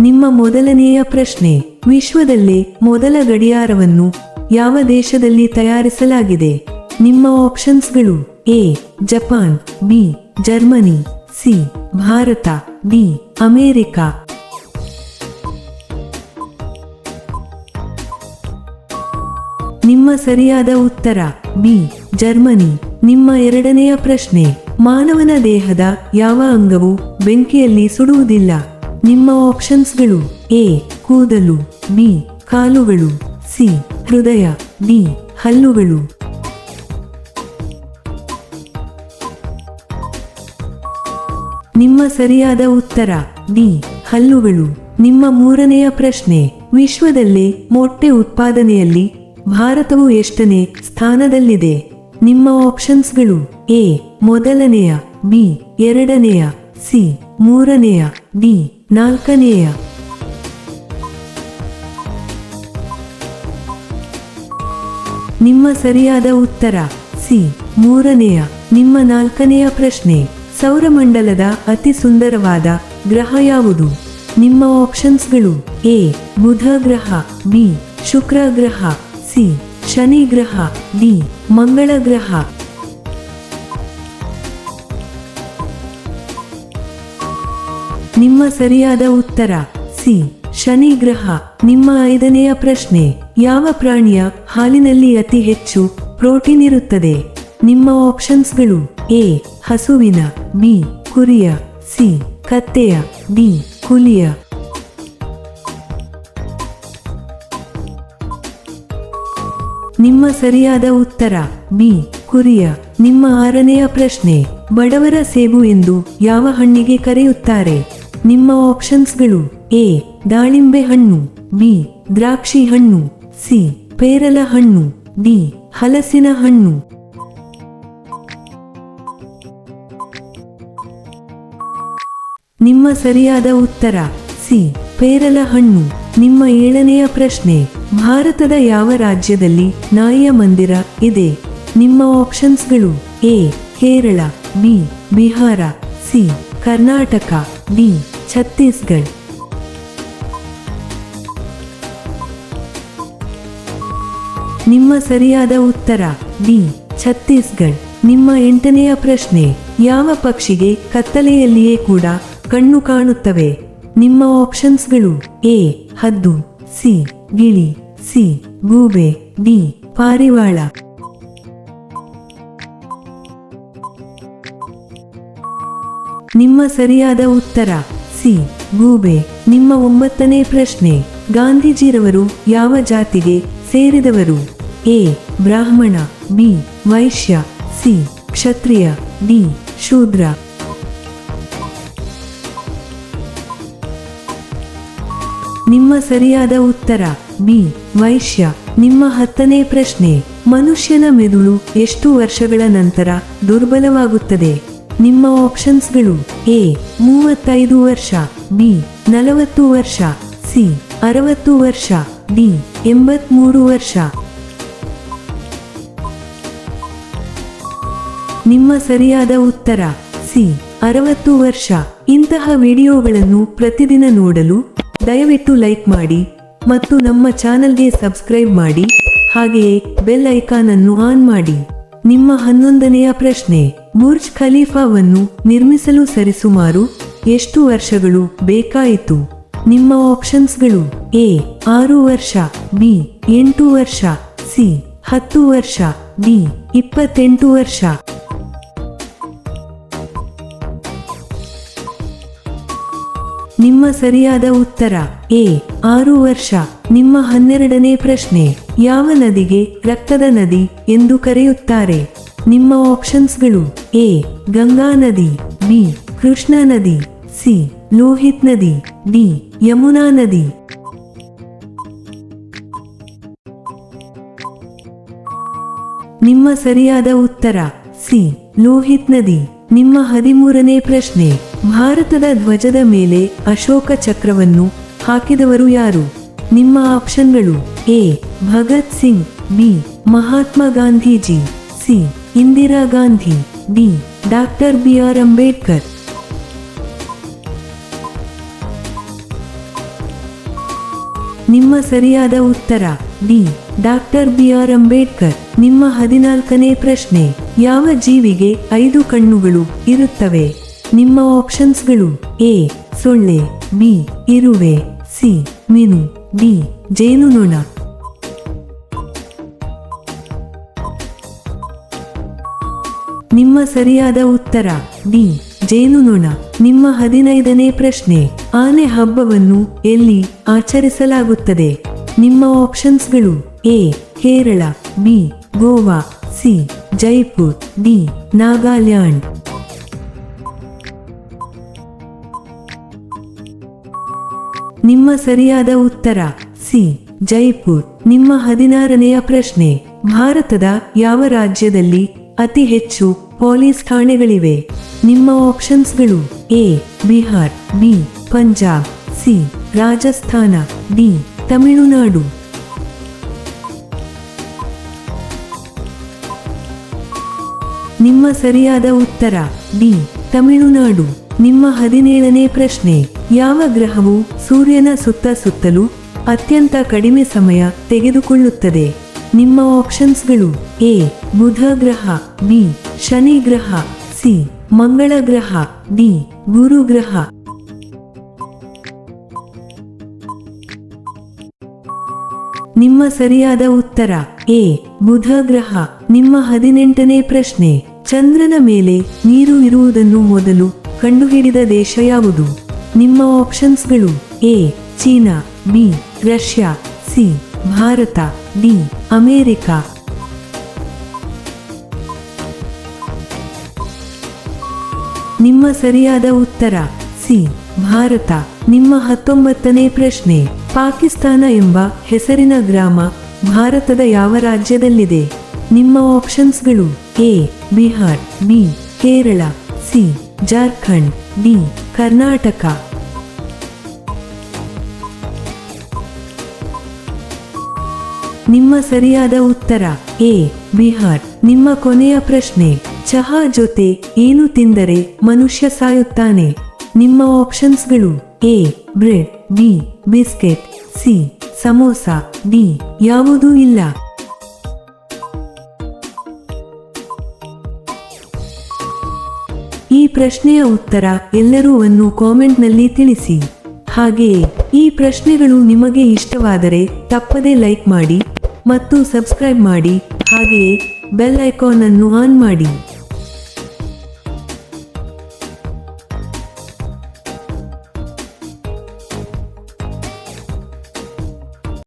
ನಿಮ್ಮ ಮೊದಲನೆಯ ಪ್ರಶ್ನೆ. ವಿಶ್ವದಲ್ಲೇ ಮೊದಲ ಗಡಿಯಾರವನ್ನು ಯಾವ ದೇಶದಲ್ಲಿ ತಯಾರಿಸಲಾಗಿದೆ? ನಿಮ್ಮ ಆಪ್ಷನ್ಸ್ಗಳು A, Japan, B, Germany, C, Bharat, D, America. ನಿಮ್ಮ ಸರಿಯಾದ ಉತ್ತರ, ಬಿ, ಜರ್ಮನಿ. ನಿಮ್ಮ ಎರಡನೆಯ ಪ್ರಶ್ನೆ. ಮಾನವನ ದೇಹದ ಯಾವ ಅಂಗವು ಬೆಂಕಿಯಲ್ಲಿ ಸುಡುವುದಿಲ್ಲ? ನಿಮ್ಮ ಆಪ್ಷನ್ಸ್ಗಳು ಎ ಕೂದಲು ಬಿ ಕಾಲುಗಳು ಸಿ ಹೃದಯ ಡಿ ಹಲ್ಲುಗಳು. ನಿಮ್ಮ ಸರಿಯಾದ ಉತ್ತರ ಡಿ ಹಲ್ಲುಗಳು. ನಿಮ್ಮ ಮೂರನೆಯ ಪ್ರಶ್ನೆ, ವಿಶ್ವದಲ್ಲೇ ಮೊಟ್ಟೆ ಉತ್ಪಾದನೆಯಲ್ಲಿ ಭಾರತವು ಎಷ್ಟನೇ ಸ್ಥಾನದಲ್ಲಿದೆ? ನಿಮ್ಮ ಆಪ್ಷನ್ಸ್ಗಳು ಎ ಮೊದಲನೆಯ ಬಿ ಎರಡನೆಯ ಸಿ ಮೂರನೆಯ ಡಿ ನಾಲ್ಕನೆಯ. ನಿಮ್ಮ ಸರಿಯಾದ ಉತ್ತರ, ಸಿ. ಮೂರನೆಯ. ನಿಮ್ಮ ನಾಲ್ಕನೆಯ ಪ್ರಶ್ನೆ, ಸೌರಮಂಡಲದ ಅತಿ ಸುಂದರವಾದ ಗ್ರಹ ಯಾವುದು? ನಿಮ್ಮ ಆಪ್ಷನ್ಸ್ಗಳು, ಎ. ಬುಧ ಗ್ರಹ, ಬಿ. ಶುಕ್ರ ಗ್ರಹ, ಸಿ. ಶನಿ ಗ್ರಹ, ಡಿ. ಮಂಗಳ ಗ್ರಹ. ನಿಮ್ಮ ಸರಿಯಾದ ಉತ್ತರ. ಸಿ. ಶನಿ ಗ್ರಹ. ನಿಮ್ಮ ಐದನೆಯ ಪ್ರಶ್ನೆ. ಯಾವ ಪ್ರಾಣಿಯ ಹಾಲಿನಲ್ಲಿ ಅತಿ ಹೆಚ್ಚು ಪ್ರೋಟೀನ್ ಇರುತ್ತದೆ? ನಿಮ್ಮ ಆಪ್ಷನ್ಸ್ಗಳು ಎ. ಹಸುವಿನ, ಬಿ. ಕುರಿಯ, ಸಿ. ಕತ್ತೆಯ, ಡಿ. ಹುಲಿಯ. ನಿಮ್ಮ ಸರಿಯಾದ ಉತ್ತರ. ಬಿ. ಕುರಿಯ. ನಿಮ್ಮ ಆರನೆಯ ಪ್ರಶ್ನೆ. ಬಡವರ ಸೇಬು ಎಂದು ಯಾವ ಹಣ್ಣಿಗೆ ಕರೆಯುತ್ತಾರೆ? ನಿಮ್ಮ ಆಪ್ಷನ್ಸ್ಗಳು ಎ ದಾಳಿಂಬೆ ಹಣ್ಣು ಬಿ ದ್ರಾಕ್ಷಿ ಹಣ್ಣು ಸಿ ಪೇರಲ ಹಣ್ಣು ಡಿ ಹಲಸಿನ ಹಣ್ಣು. ನಿಮ್ಮ ಸರಿಯಾದ ಉತ್ತರ ಸಿ ಪೇರಲ ಹಣ್ಣು. ನಿಮ್ಮ ಏಳನೆಯ ಪ್ರಶ್ನೆ, ಭಾರತದ ಯಾವ ರಾಜ್ಯದಲ್ಲಿ ನಾಯಿಯ ಮಂದಿರ ಇದೆ? ನಿಮ್ಮ ಆಪ್ಷನ್ಸ್ಗಳು A Kerala B Bihar C Karnataka D Chhattisgarh. ನಿಮ್ಮ ಸರಿಯಾದ ಉತ್ತರ ಡಿ ಛತ್ತೀಸ್ಗಢ. ನಿಮ್ಮ ಎಂಟನೆಯ ಪ್ರಶ್ನೆ, ಯಾವ ಪಕ್ಷಿಗೆ ಕತ್ತಲೆಯಲ್ಲಿಯೇ ಕೂಡ ಕಣ್ಣು ಕಾಣುತ್ತವೆ? ನಿಮ್ಮ ಆಪ್ಷನ್ಸ್ಗಳು, ಎ, ಹದ್ದು, ಸಿ, ಗಿಳಿ, ಸಿ, ಗೂಬೆ, ಡಿ, ಪಾರಿವಾಳ. ನಿಮ್ಮ ಸರಿಯಾದ ಉತ್ತರ. ಸಿ. ಗೂಬೆ. ನಿಮ್ಮ ಒಂಬತ್ತನೇ ಪ್ರಶ್ನೆ. ಗಾಂಧೀಜಿರವರು ಯಾವ ಜಾತಿಗೆ ಸೇರಿದವರು? A. Brahmin. B. Vaishya. C. Kshatriya. D. Shudra. ನಿಮ್ಮ ಸರಿಯಾದ ಉತ್ತರ. ಬಿ. ವೈಶ್ಯ. ನಿಮ್ಮ ಹತ್ತನೇ ಪ್ರಶ್ನೆ. ಮನುಷ್ಯನ ಮೆದುಳು ಎಷ್ಟು ವರ್ಷಗಳ ನಂತರ ದುರ್ಬಲವಾಗುತ್ತದೆ? ನಿಮ್ಮ ಆಪ್ಷನ್ಸ್ಗಳು ಎ ಮೂವತ್ತೈದು ವರ್ಷ ಬಿ ನಲವತ್ತು ವರ್ಷ ಸಿ ಅರವತ್ತು ವರ್ಷ ಡಿ ಎಂಬತ್ಮೂರು ವರ್ಷ. ನಿಮ್ಮ ಸರಿಯಾದ ಉತ್ತರ ಸಿ ಅರವತ್ತು ವರ್ಷ. ಇಂತಹ ವಿಡಿಯೋಗಳನ್ನು ಪ್ರತಿದಿನ ನೋಡಲು ದಯವಿಟ್ಟು ಲೈಕ್ ಮಾಡಿ ಮತ್ತು ನಮ್ಮ ಚಾನಲ್ಗೆ ಸಬ್ಸ್ಕ್ರೈಬ್ ಮಾಡಿ. ಹಾಗೆಯೇ ಬೆಲ್ ಐಕಾನ್ ಅನ್ನು ಆನ್ ಮಾಡಿ. ನಿಮ್ಮ ಹನ್ನೊಂದನೆಯ ಪ್ರಶ್ನೆ. ಬುರ್ಜ್ ಖಲೀಫಾವನ್ನು ನಿರ್ಮಿಸಲು ಸರಿಸುಮಾರು ಎಷ್ಟು ವರ್ಷಗಳು ಬೇಕಾಯಿತು? ನಿಮ್ಮ ಆಪ್ಷನ್ಸ್ಗಳು ಎ, ಆರು ವರ್ಷ, ಬಿ, ಎಂಟು ವರ್ಷ, ಸಿ, ಹತ್ತು ವರ್ಷ, ಡಿ, ಇಪ್ಪತ್ತೆಂಟು ವರ್ಷ. ನಿಮ್ಮ ಸರಿಯಾದ ಉತ್ತರ ಎ, ಆರು ವರ್ಷ. ನಿಮ್ಮ ಹನ್ನೆರಡನೇ ಪ್ರಶ್ನೆ, ಯಾವ ನದಿಗೆ ರಕ್ತದ ನದಿ ಎಂದು ಕರೆಯುತ್ತಾರೆ? ನಿಮ್ಮ ಆಪ್ಷನ್ಸ್ಗಳು ಎ ಗಂಗಾ ನದಿ ಬಿ ಕೃಷ್ಣಾ ನದಿ ಸಿ ಲೋಹಿತ್ ನದಿ ಡಿ ಯಮುನಾ ನದಿ. ನಿಮ್ಮ ಸರಿಯಾದ ಉತ್ತರ ಸಿ ಲೋಹಿತ್ ನದಿ. ನಿಮ್ಮ ಹದಿಮೂರನೇ ಪ್ರಶ್ನೆ, ಭಾರತದ ಧ್ವಜದ ಮೇಲೆ ಅಶೋಕ ಚಕ್ರವನ್ನು ಹಾಕಿದವರು ಯಾರು? ನಿಮ್ಮ ಆಪ್ಷನ್ಗಳು A Bhagat Singh B Mahatma Gandhiji C Indira Gandhi, D. Doctor B. R. Ambedkar. ನಿಮ್ಮ ಸರಿಯಾದ ಉತ್ತರ, D. Doctor B. R. Ambedkar. ನಿಮ್ಮ ಹದಿನಾಲ್ಕನೇ ಪ್ರಶ್ನೆ, ಯಾವ ಜೀವಿಗೆ ಐದು ಕಣ್ಣುಗಳು ಇರುತ್ತವೆ? ನಿಮ್ಮ ಆಪ್ಷನ್ಸ್ಗಳು, ಎ. ಸೊಳ್ಳೆ, ಬಿ. ಇರುವೆ, ಸಿ. ಮೀನು, ಡಿ. ಜೇನುನೊಣ. ನಿಮ್ಮ ಸರಿಯಾದ ಉತ್ತರ. ಡಿ. ಜೇನುನೊಣ. ನಿಮ್ಮ ಹದಿನೈದನೇ ಪ್ರಶ್ನೆ. ಆನೆ ಹಬ್ಬವನ್ನು ಎಲ್ಲಿ ಆಚರಿಸಲಾಗುತ್ತದೆ? ನಿಮ್ಮ ಆಪ್ಷನ್ಸ್ಗಳು A. Kerala, B. Goa, C. Jaipur, D. Nagaland. ನಿಮ್ಮ ಸರಿಯಾದ ಉತ್ತರ. ಸಿ. ಜೈಪುರ್. ನಿಮ್ಮ ಹದಿನಾರನೆಯ ಪ್ರಶ್ನೆ. ಭಾರತದ ಯಾವ ರಾಜ್ಯದಲ್ಲಿ ಅತಿ ಹೆಚ್ಚು ಪೊಲೀಸ್ ಠಾಣೆಗಳಿವೆ. ನಿಮ್ಮ ಆಪ್ಷನ್ಸ್ಗಳು A, Bihar, B, Punjab, C, Rajasthan, D, Tamil Nadu. ನಿಮ್ಮ ಸರಿಯಾದ ಉತ್ತರ, ಡಿ, ತಮಿಳುನಾಡು. ನಿಮ್ಮ ಹದಿನೇಳನೇ ಪ್ರಶ್ನೆ, ಯಾವ ಗ್ರಹವು ಸೂರ್ಯನ ಸುತ್ತ ಸುತ್ತಲೂ ಅತ್ಯಂತ ಕಡಿಮೆ ಸಮಯ ತೆಗೆದುಕೊಳ್ಳುತ್ತದೆ? ನಿಮ್ಮ ಆಪ್ಷನ್ಸ್ಗಳು ಎ, ಬುಧ ಗ್ರಹ, ಬಿ ಶನಿ ಗ್ರಹ, ಸಿ, ಮಂಗಳ ಗ್ರಹ, ಡಿ, ಗುರು ಗ್ರಹ. ನಿಮ್ಮ ಸರಿಯಾದ ಉತ್ತರ, ಎ, ಬುಧ ಗ್ರಹ. ನಿಮ್ಮ ಹದಿನೆಂಟನೇ ಪ್ರಶ್ನೆ, ಚಂದ್ರನ ಮೇಲೆ ನೀರು ಇರುವುದನ್ನು ಮೊದಲು ಕಂಡುಹಿಡಿದ ದೇಶ ಯಾವುದು? ನಿಮ್ಮ ಆಪ್ಷನ್ಸ್ಗಳು, A, China, B, Russia, C, Bharat, D, America. ನಿಮ್ಮ ಸರಿಯಾದ ಉತ್ತರ. ಸಿ. ಭಾರತ. ನಿಮ್ಮ ಹತ್ತೊಂಬತ್ತನೇ ಪ್ರಶ್ನೆ. ಪಾಕಿಸ್ತಾನ ಎಂಬ ಹೆಸರಿನ ಗ್ರಾಮ ಭಾರತದ ಯಾವ ರಾಜ್ಯದಲ್ಲಿದೆ? ನಿಮ್ಮ ಆಪ್ಷನ್ಸ್ಗಳು A. Bihar, B. Kerala, C. Jharkhand, D. Karnataka. ನಿಮ್ಮ ಸರಿಯಾದ ಉತ್ತರ ಎ. ಬಿಹಾರ್. ನಿಮ್ಮ ಕೊನೆಯ ಪ್ರಶ್ನೆ. ಚಹಾ ಜೊತೆ ಏನು ತಿಂದರೆ ಮನುಷ್ಯ ಸಾಯುತ್ತಾನೆ? ನಿಮ್ಮ ಆಪ್ಷನ್ಸ್ಗಳು A, bread, B, biscuit, C, samosa, D ಯಾವುದೂ ಇಲ್ಲ. ಈ ಪ್ರಶ್ನೆಯ ಉತ್ತರ ಎಲ್ಲರೂ ಅನ್ನು ಕಾಮೆಂಟ್ನಲ್ಲಿ ತಿಳಿಸಿ. ಹಾಗೆಯೇ, ಈ ಪ್ರಶ್ನೆಗಳು ನಿಮಗೆ ಇಷ್ಟವಾದರೆ ತಪ್ಪದೇ ಲೈಕ್ ಮಾಡಿ ಮತ್ತು ಸಬ್ಸ್ಕ್ರೈಬ್ ಮಾಡಿ. ಹಾಗೆಯೇ, ಬೆಲ್ ಐಕಾನ್ ಅನ್ನು ಆನ್ ಮಾಡಿ.